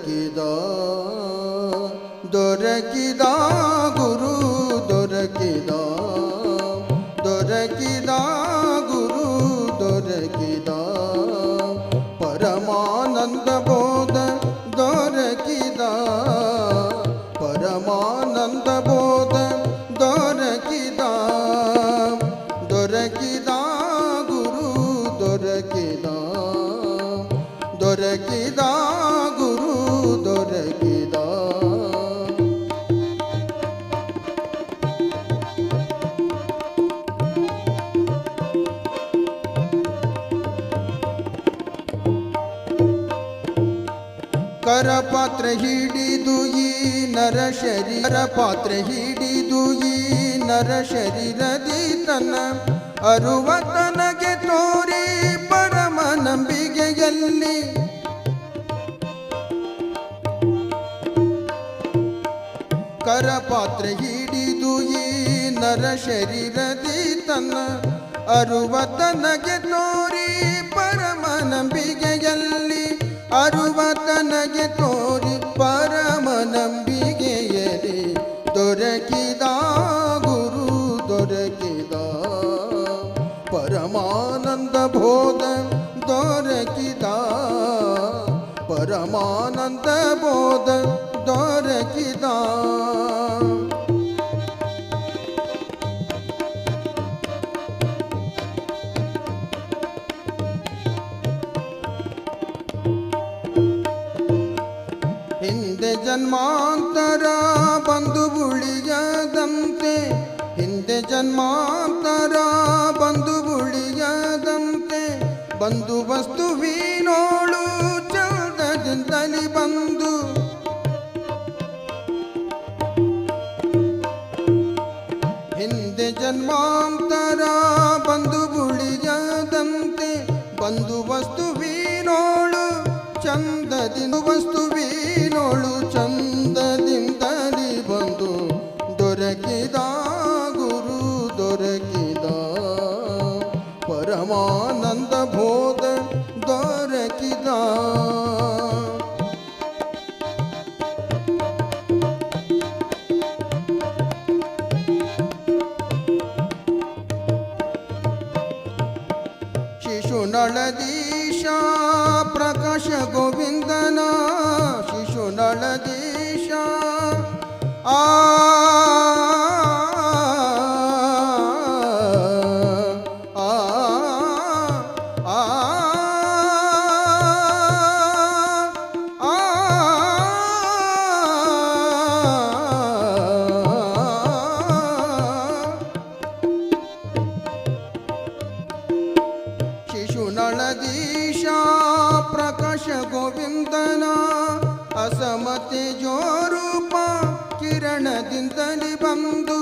ದೊರಕಿದ ದೊರಕಿದ ಗುರು ದೊರಕಿದ ದೊರಕಿದ ಗುರು ದೊರಕಿದ ಪರಮಾನಂದ ಬೋಧ ದೊರಕಿದ ಪರಮಾನಂದ ಬೋಧ ದೊರಕಿದ ದೊರಕಿದ ಗುರು ದೊರಕಿದ ದೊರಕಿದ ಗುರು ದೊರಕಿದ. ಕರಪಾತ್ರ ಹಿಡಿದು ಈ ನರ ಶರೀರ ಪಾತ್ರ ಹಿಡಿದು ಈ ನರ ಶರೀರದಿ ತನ್ನ ಅರುವ ತನಗೆ ತೋರಿ ಪರಮ ನಂಬಿಕೆಯಲ್ಲಿ ಕರಪಾತ್ರ ಹಿಡಿದು ಈ ನರ ಶರೀರದಿ ತನ್ನ ಅರುವ ತನಗೆ ತೋರಿ ಪರಮ ನಂಬಿಗೆಯಲ್ಲಿ ಅರುವ ತನಗೆ ತೋರಿ ಪರಮ ನಂಬಿಗೆಯಲ್ಲಿ ದೊರಕಿದ ಗುರು ದೊರಕಿದ ಪರಮಾನಂದ ಬೋಧ ದೊರಕಿದ ಪರಮಾನಂದ ಬೋಧ ದೊರಕಿದ ಹಿಂದೆ ಜನ್ಮಾಂತರ ಬಂದು ಉಳಿಯದಂತೆ ಹಿಂದೆ ಜನ್ಮಾಂತರ ಬಂದು ಉಳಿಯದಂತೆ ಬಂದು ವಸ್ತುವಿನೋಳು ಚಂದದಿಂದ ವಸ್ತುವಿನೋಳು ಚಂದದಿಂದಲಿ ಬಂದು ದೊರಕಿದ ಗುರು ದೊರಕಿದ ಪರಮಾನಂದ ಬೋಧ ದೊರಕಿದ ಶಿಶುನಳದೀಶ ಪ್ರಕಾಶ ಗೋವಿಂದನ ಶಿಶುನಳದೀಶ ಆ ಆ ಶಿಶುನಳದೀಶ ಪ್ರಕಾಶ ಗೋವಿಂದನ ಅಸಮತೆ ಜೋರೂಪ ಕಿರಣದಿಂದಲಿ ಬಂದು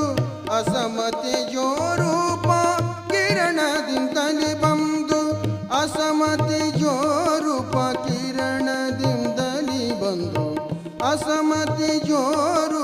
ಅಸಮತೆ ಜೋರೂಪ ಕಿರಣದಿಂದಲಿ ಬಂದು ಅಸಮತೆ ಜೋರೂಪ ಕಿರಣದಿಂದಲಿ ಬಂದು ಅಸಮತೆ ಜೋರು